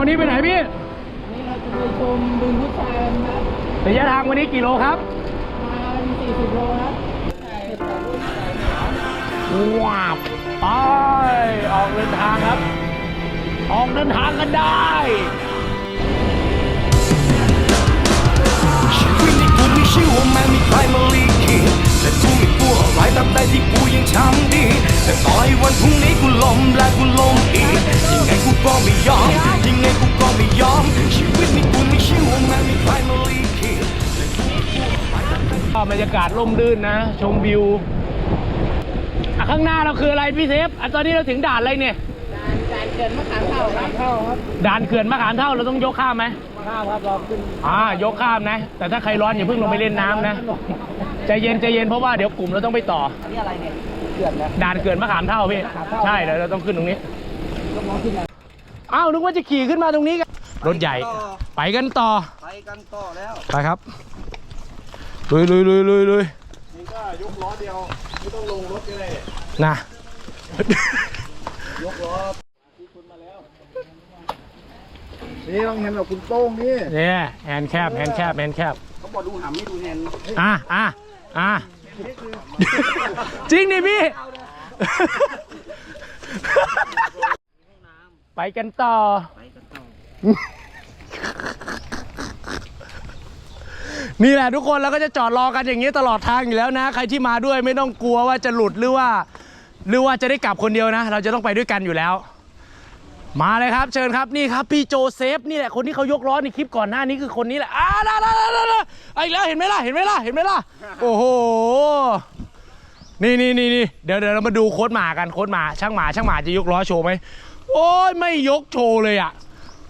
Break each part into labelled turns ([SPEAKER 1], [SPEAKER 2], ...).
[SPEAKER 1] วันนี้ไปไหนพี่
[SPEAKER 2] นี่เราจะไปชมบึงพุทธานครับ
[SPEAKER 1] ระยะทางวันนี้กี่โลครับ
[SPEAKER 2] ประมาณ40โลครับใช่ต่อรุ่นใหญ่
[SPEAKER 1] ว้าวไปออกเดินทางครับ ออกเดินทางกันได้
[SPEAKER 3] ชีวิตในกูไม่ใช่ว่าแม่มีใครมาลีขีดแต่กูไม่กลัวอะไรตราบใดที่กูยังทำดี แต่ต่อให้วันพรุ่งนี้กูล้มและกูล้มอีกยังไงกูก็ไม่ยอม ก็บ
[SPEAKER 1] รรยากาศร่มรื่นนะ ชมวิวอะข้างหน้าเราคืออะไรพี่เซฟอะตอนนี้เราถึงด่านอะไรเนี่ย
[SPEAKER 2] การการเกินมะขามเท่าครับเข้าครับ
[SPEAKER 1] ด่านเขื่อนมะขามเท่าเราต้องยกข้ามไหม
[SPEAKER 2] ข้าวครับรอขึ้น
[SPEAKER 1] อ่ายกข้ามนะ แต่ถ้าใครร้อนอย่าเพิ่งลงไปเล่นน้ำนะใจเย็นใจเย็นเพราะว่าเดี๋ยวกลุ่มเราต้องไปต่อ
[SPEAKER 2] อันนี้อะไรเนี่ยเกือนนะ
[SPEAKER 1] ด่านเขื่อนมะขามเท่าพี่
[SPEAKER 2] มะขามเท่า
[SPEAKER 1] ใช่เดี๋ยวเราต้องขึ้นตรงนี้
[SPEAKER 2] ยกน้องขึ้นมา
[SPEAKER 1] อ้าวนึกว่าจะขี่ขึ้นมาตรงนี้กันรถใหญ่ ไปกันต่อ
[SPEAKER 3] ไปกันต่อแล้ว
[SPEAKER 1] ไปครับ ลุยลุยลุยลุยลุย
[SPEAKER 3] นี่ก็ยกล้อเดียวไม่ต้องลงรถเลย
[SPEAKER 1] นะ
[SPEAKER 3] ยกล้อนี่ต้องเห็นแบบคุณโต้งนี่
[SPEAKER 1] เนี่ยแฮนด์แคบแฮนด์แคบแฮนด์แคบ
[SPEAKER 3] เขาบอกดูหำไม่ดูแฮน
[SPEAKER 1] อะอะอะจริงดิพี่ ไปกันต่อนี่ นี่แหละทุกคนเราก็จะจอดรอกันอย่างนี้ตลอดทางอยู่แล้วนะ ใครที่มาด้วยไม่ต้องกลัวว่าจะหลุดหรือว่า หรือว่าจะได้กลับคนเดียวนะ เราจะต้องไปด้วยกันอยู่แล้ว มาเลยครับ เชิญครับนี่ครับพี่โจเซฟนี่แหละคนที่เขายกล้อในคลิปก่อนหน้านี้คือคนนี้แหละอ่าได้ได้ได้ได้ไอ้แล้วเห็นไหมล่ะเห็นไหมล่ะเห็นไหมล่ะโอ้โหนี่นี่นี่นี่เดี๋ยวเดี๋ยวเรามาดูโค้ดหมากันโค้ดหมาช่างหมาช่างหมาจะยกล้อโชว์ไหมโอ้ยไม่ยกโชว์เลยอะ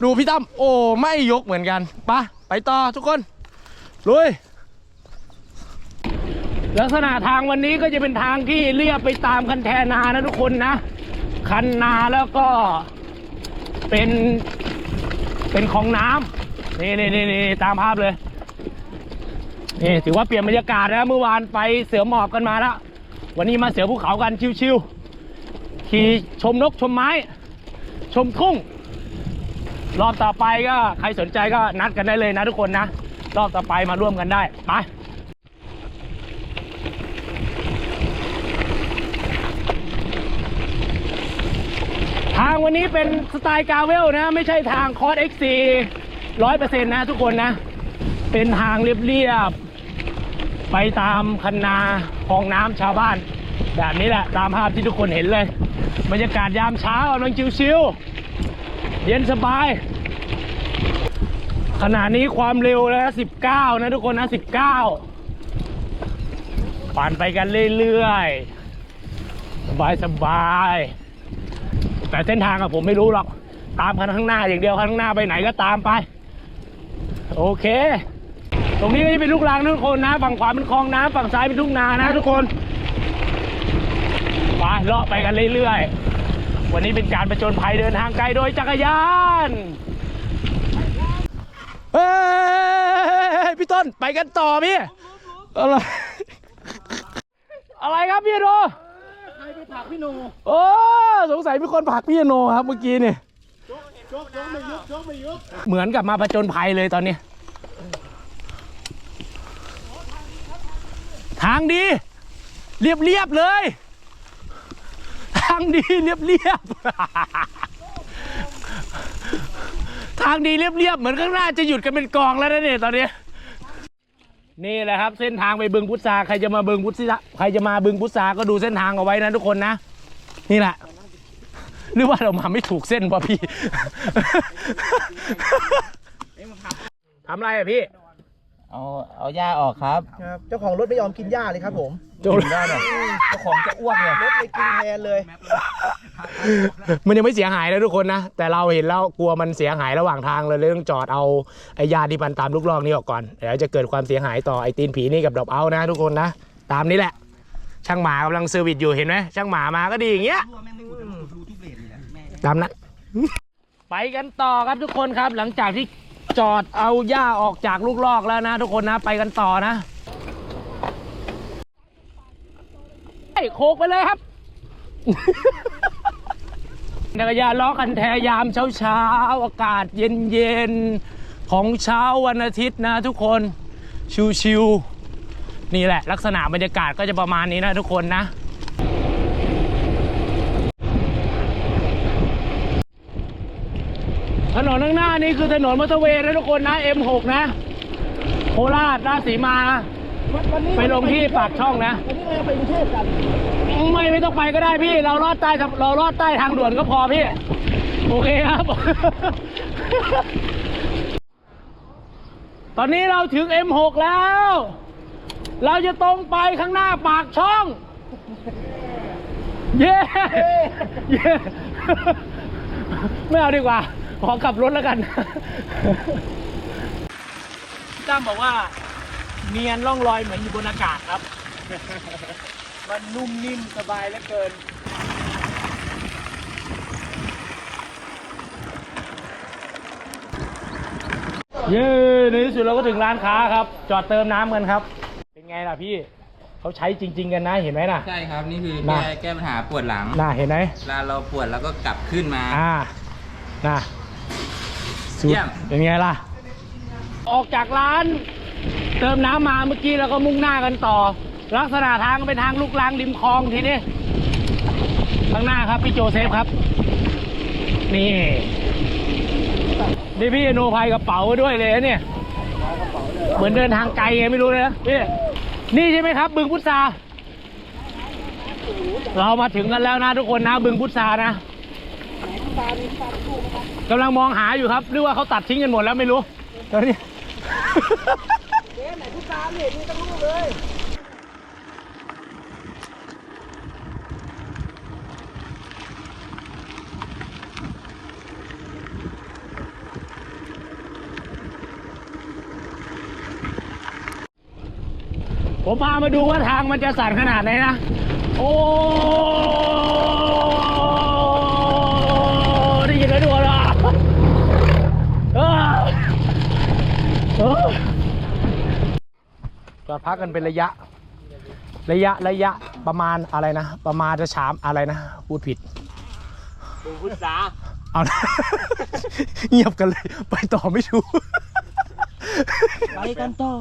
[SPEAKER 1] ดูพี่ตั้มโอ้ไม่ยกเหมือนกันไปไปต่อทุกคน ลุย ลักษณะทางวันนี้ก็จะเป็นทางที่เรียบไปตามคันแทนานะทุกคนนะ คันนาแล้วก็เป็นเป็นของน้ำนี่นี่นี่นตามภาพเลยนี่ถือว่าเปลี่ยนบรรยากาศนะเมื่อวานไปเสือหมอบกันมาแล้ววันนี้มาเสือภูเขากันชิวๆขี่ชมนกชมไม้ ชมทุ่ง รอบต่อไปก็ใครสนใจก็นัดกันได้เลยนะทุกคนนะ รอบต่อไปมาร่วมกันได้ไปทางวันนี้เป็นสไตล์กาเวลนะ ไม่ใช่ทางคอร์ส XC ร้อยเปอร์เซ็นต์นะทุกคนนะ เป็นทางเรียบๆ ไปตามคันนาคลองน้ำชาวบ้าน แบบนี้แหละ ตามภาพที่ทุกคนเห็นเลย บรรยากาศยามเช้ากำลังชิวๆ เย็นสบาย ขณะนี้ความเร็วแล้ว19นะทุกคนนะ19ปั่นไปกันเรื่อยๆ สบายๆแต่เส้นทางอะผมไม่รู้หรอก ตามคันข้างหน้าอย่างเดียวคันข้างหน้าไปไหนก็ตามไป โอเค ตรงนี้ก็จะเป็นลูกรางทุกคนนะ ฝั่งขวาเป็นคลองน้ำฝั่งซ้ายเป็นทุ่งนานะทุกคนไปเลาะไปกันเรื่อยๆ วันนี้เป็นการประจนภัยเดินทางไกลโดยจักรยาน เฮ้ยพี่ต้นไปกันต่อพี่อะไรอะไรครับพี่โด
[SPEAKER 2] ใครไปผักพี่หนู
[SPEAKER 1] โอ้สงสัยมีคนผลักพี่โนครับเมื่อกี้นี่
[SPEAKER 3] ยกยกไม่ยุบยกไม่ยุบ
[SPEAKER 1] เหมือนกับมาผจญภัยเลยตอนนี้ ทางดี เรียบเรียบๆเลย ทางดีเรียบเรียบๆ ทางดีเรียบๆ เหมือนข้างหน้าจะหยุดกันเป็นกองแล้วนะเนี่ยตอนนี้นี่แหละครับเส้นทางไปบึงพุทราใครจะมาบึงพุทราใครจะมาบึงพุทราก็ดูเส้นทางเอาไว้นะทุกคนนะ นี่แหละหรือว่าเรามาไม่ถูกเส้นป่ะพี่ทำอะไรอะพี่
[SPEAKER 2] เอาเอาหญ้าออกครับ
[SPEAKER 4] ครับเจ้าของรถไม่ยอมกินหญ้าเลยครับผม
[SPEAKER 1] โจรได้หรอ
[SPEAKER 2] เจ้าของจะอ้วกเลย
[SPEAKER 4] รถเลยกินแทนเลย
[SPEAKER 1] มันยังไม่เสียหายนะทุกคนนะ แต่เราเห็นแล้วกลัวมันเสียหายระหว่างทางเลยเลยต้องจอดเอาไอ้ยาที่พันตามลูกลอกนี้ออกก่อนเดี๋ยวจะเกิดความเสียหายต่อไอ้ตีนผีนี่กับดอกเอานะ ทุกคนนะ ตามนี้แหละ ช่างหมากำลังเซอร์วิสอยู่เห็นไหมช่างหมามาก็ดีอย่างเงี้ยตามนั้นไปกันต่อครับทุกคนครับหลังจากที่ จอดเอาหญ้าออกจากลูกลอกแล้วนะ ทุกคนนะไปกันต่อนะไอ้โคกไปเลยครับจักยาล้อกันแทยามเช้าเช้าอากาศเย็นเย็นของเช้าวันอาทิตย์นะทุกคนชิวๆนี่แหละ ลักษณะบรรยากาศก็จะประมาณนี้นะทุกคนนะ ถนนข้างหน้านี้คือถนนมอเตอร์เวย์นะทุกคนนะ M6 นะ โคราชราชสีมา ไปลงที่ปากช่องนะ
[SPEAKER 2] วันนี้เราไปกรุงเทพกัน
[SPEAKER 1] ไม่ไม่ต้องไปก็ได้พี่ เราลอดใต้เราลอดใต้ทางด่วนก็พอพี่ โอเคครับ ตอนนี้เราถึง M6 แล้ว เราจะตรงไปข้างหน้าปากช่อง เย้ เย้ ไม่เอาดีกว่า ขอกลับรถแล้วกันพี่ตั้มบอกว่า เนียนล่องลอยเหมือนอยู่บนอากาศครับ มันนุ่มนิ่มสบายเหลือเกิน เย้ในที่สุดเราก็ถึงร้านค้าครับ จอดเติมน้ำกันครับ เป็นไงล่ะพี่เขาใช้จริง ๆ กันนะเห็นไหมน่ะ
[SPEAKER 5] ใช่ครับนี่คือ
[SPEAKER 1] น่ะ
[SPEAKER 5] แก้แก้ปัญหาปวดหลัง
[SPEAKER 1] น่ะเห็นไหม
[SPEAKER 5] เวลาเราปวดแล้วก็กลับขึ้นมา
[SPEAKER 1] อ่าน่ะ สุด
[SPEAKER 5] เยี่ยม
[SPEAKER 1] เป็นไงล่ะ ออกจากร้าน เติมน้ำมาเมื่อกี้แล้วก็มุ่งหน้ากันต่อ ลักษณะทางเป็นทางลูกลังริมคลองทีนี้ข้างหน้าครับพี่โจเซฟครับ นี่นี่พี่โนภัยกระเป๋าด้วยเลยนะเนี่ย เหมือนเดินทางไกลไงไม่รู้เลยนะพี่นี่ใช่ไหมครับ บึงพุทราเรามาถึงกันแล้วนะทุกคนนะ บึงพุทรานะ กำลังมองหาอยู่ครับหรือว่าเขาตัดทิ้งกันหมดแล้วไม่รู้ตอนนี้ผมพามาดูว่าทางมันจะสั่นขนาดไหนนะ โอ้ จอดพักกันเป็นระยะ ระยะระยะประมาณอะไรนะ ประมาณจะฉามอะไรนะ พูดผิดพูดษาเอานะเงียบกันเลย ไปต่อไม่ถูก
[SPEAKER 2] ไปกันต่อ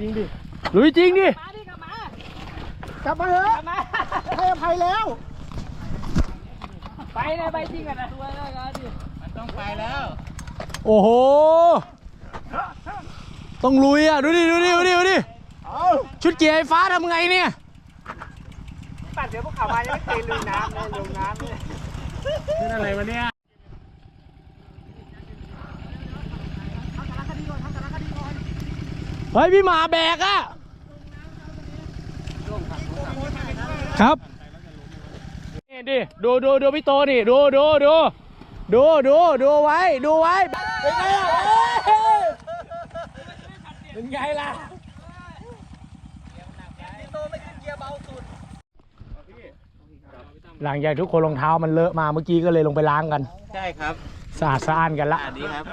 [SPEAKER 1] จริงดิลุยจริงดิ
[SPEAKER 2] กลับมาเถอะให้ อภัยแล้ว
[SPEAKER 1] ไปเลยไปจริงกันนะ
[SPEAKER 5] มันต้องไปแล้ว
[SPEAKER 1] โอ้โห ต้องลุยอะ ดูดิ ดูดิ ดูดิ ดูดิ ชุดเกียร์ไฟฟ้าทำไงเนี่ย
[SPEAKER 2] ปัดเดี๋ยวพวกเขามายังไม่เคยลุยน้ำเลยลงน้ำเลย
[SPEAKER 1] เป็นอะไรวะเนี่ยเฮ้ยพี่หมาแบกอะครับ นี่ดิดูดูดูพี่โตดิดูดูดูดูดูดูไว้ดูไว้เป็นไงล่ะเอ้ยเป็นไงล่ะหลังจากทุกคนรองเท้ามันเลอะมาเมื่อกี้ก็เลยลงไปล้างกัน
[SPEAKER 5] ใช่ครับ
[SPEAKER 1] สะอาดสะอ้านกันละ
[SPEAKER 5] อ่าดีครับ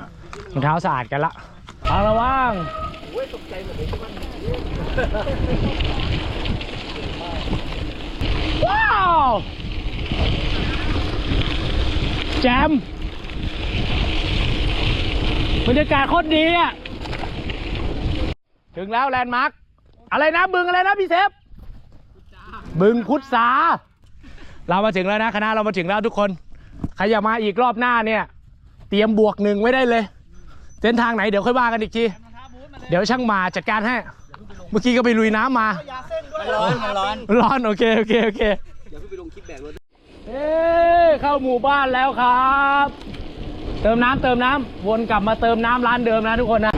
[SPEAKER 1] รองเท้าสะอาดกันละเอาระวังว้าว แจมบรรยากาศโคตรดีอะ ถึงแล้วแลนด์มาร์คอะไรนะบึงอะไรนะพี่เซฟบึงพุทธาเรามาถึงแล้วนะคณะเรามาถึงแล้วทุกคน ใครอยากมาอีกรอบหน้าเนี่ย เตรียมบวกหนึ่งไว้ได้เลย เส้นทางไหนเดี๋ยวค่อยว่ากันอีกที เดี๋ยวช่างมาจัดการให้ เมื่อกี้ก็ไปลุยน้ำมา
[SPEAKER 5] มันร้อนมันร้อน
[SPEAKER 1] ร้อนโอเคโอเคโอเค เอ้เข้าหมู่บ้านแล้วครับ เติมน้ำเติมน้ำวนกลับมาเติมน้ำร้านเดิมนะทุกคนนะ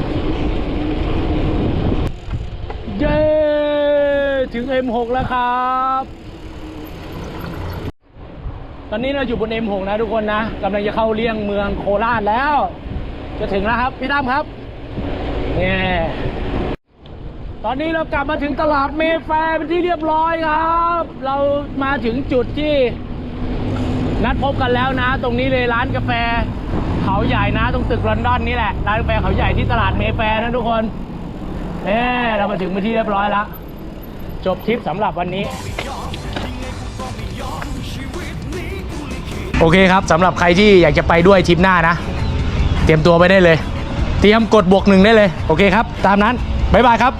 [SPEAKER 1] เย้ถึง M6 แล้วครับ ตอนนี้เราอยู่บน M6 นะทุกคนนะกำลังจะเข้าเลี่ยงเมืองโคราชแล้ว จะถึงแล้วครับ พี่ตั้มครับเนี่ยตอนนี้เรากลับมาถึงตลาดเมแฟร์เป็นที่เรียบร้อยครับ เรามาถึงจุดที่ นัดพบกันแล้วนะ ตรงนี้เลยร้านกาแฟเขาใหญ่นะ ตรงตึกลอนดอนนี่แหละ ร้านกาแฟเขาใหญ่ที่ตลาดเมแฟร์นะทุกคนเน่เรามาถึงพื้นที่เรียบร้อยแล้ว จบทริปสำหรับวันนี้ โอเคครับสำหรับใครที่อยากจะไปด้วยทริปหน้านะ เตรียมตัวไปได้เลย เตรียมกดบวกหนึ่งได้เลย โอเคครับ ตามนั้น บ๊ายบายครับ